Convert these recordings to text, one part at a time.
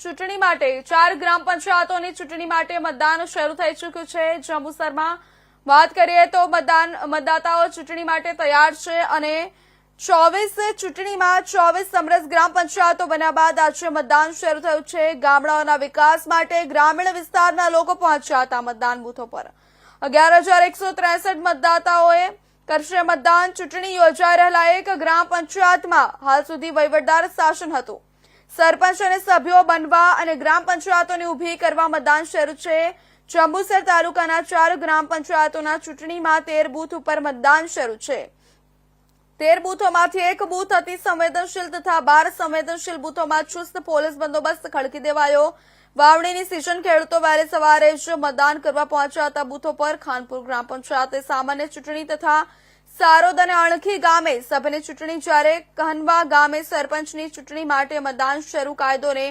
ચૂંટણી માટે ચાર ગ્રામ પંચાયતોની ચૂંટણી માટે મતદાન શરૂ થઈ ચૂક્યું છે. જંબુસરમાં વાત કરીએ તો મતદાન મતદાતાઓ ચૂંટણી માટે તૈયાર છે અને ચોવીસ ચૂંટણીમાં ચોવીસ સમરસ ગ્રામ પંચાયતો બન્યા બાદ આજે મતદાન શરૂ થયું છે. ગામડાઓના વિકાસ માટે ગ્રામીણ વિસ્તારના લોકો પહોંચ્યા હતા મતદાન બૂથો પર. અગિયાર હજાર એકસો ત્રેસઠ મતદાતાઓએ કરશે મતદાન. ચૂંટણી યોજાઈ રહેલા એક ગ્રામ પંચાયતમાં હાલ સુધી વહીવટદાર શાસન હતું. સરપંચ અને સભ્યો બનવા અને ગ્રામ પંચાયતોને ઊભી કરવા મતદાન શરૂ છે. જંબુસર તાલુકાના ચાર ગ્રામ પંચાયતોના ચૂંટણીમાં તેર બૂથ ઉપર મતદાન શરૂ છે. તેર બૂથોમાંથી એક બૂથ અતિ સંવેદનશીલ તથા બાર સંવેદનશીલ બૂથોમાં ચુસ્ત પોલીસ બંદોબસ્ત ખડકી દેવાયો. વાવણીની સિઝન ખેડૂતો વહેલી સવારે જ મતદાન કરવા પહોંચ્યા હતા બૂથો પર. ખાનપુર ગ્રામ પંચાયતે સામાન્ય ચૂંટણી તથા સારોદ અને અણખી ગામે સભ્યની ચૂંટણી જ્યારે કહનવા ગામે સરપંચની ચૂંટણી માટે મતદાન શરૂ કાયદોને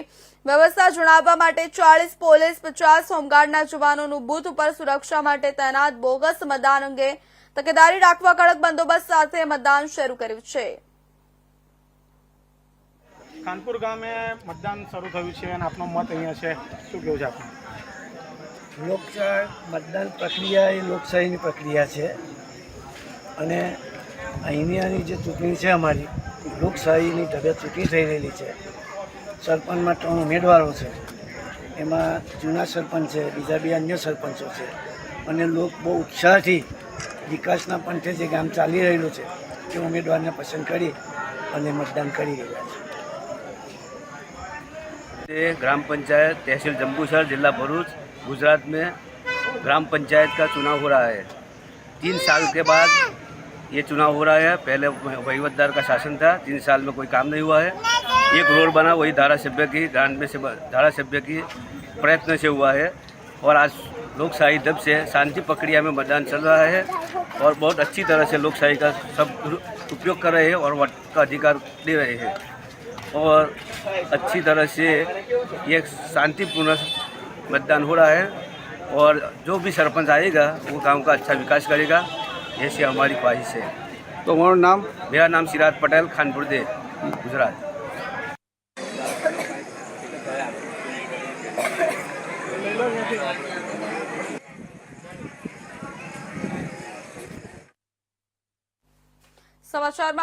વ્યવસ્થા જણાવવા માટે ચાલીસ પોલીસ પચાસ હોમગાર્ડના જવાનોનું બૂથ ઉપર સુરક્ષા માટે તૈનાત બોગસ મતદાન અંગે તકેદારી રાખવા કડક બંદોબસ્ત સાથે મતદાન શરૂ કર્યું છે. ખાનપુર ગામે મતદાન શરૂ થયું છે અને આપનો મત અહીંયા છે. શું કેવું છે આપનું? લોકશાહી મતદાન પ્રક્રિયા એ લોકશાહીની પ્રક્રિયા છે. અને અહીંયાની જે ચૂંટણી છે અમારી લોકશાહીની ઢબે ચૂંટણી થઈ રહેલી છે સરપંચમાં ત્રણ ઉમેદવારો છે એમાં જૂના સરપંચ છે બીજા બે અન્ય સરપંચો છે અને લોક બહુ ઉત્સાહથી વિકાસના પંથે જે ગામ ચાલી રહેલું છે તે ઉમેદવારને પસંદ કરી અને મતદાન કરી રહ્યા છે ये ग्राम पंचायत तहसील जम्बूसर जिला भरूच गुजरात में ग्राम पंचायत का चुनाव हो रहा है तीन साल के बाद ये चुनाव हो रहा है। पहले वहीवटदार का शासन था, तीन साल में कोई काम नहीं हुआ है। एक रोड बना, वही धारा सभ्य की ग्रांड में से धारा सभ्य की प्रयत्न से हुआ है। और आज लोकशाही दब से शांति प्रक्रिया में मतदान चल रहा है और बहुत अच्छी तरह से लोकशाही का सब उपयोग कर रहे हैं और वोट का अधिकार दे रहे हैं। और अच्छी तरह से ये शांतिपूर्ण मतदान हो रहा है और जो भी सरपंच आएगा, वो गाँव का अच्छा विकास करेगा। ऐसी हमारी ख्वाहिश है તમારું નામ मेरा नाम सिराज पटेल खानपुर दे गुजरात સમાચારમાં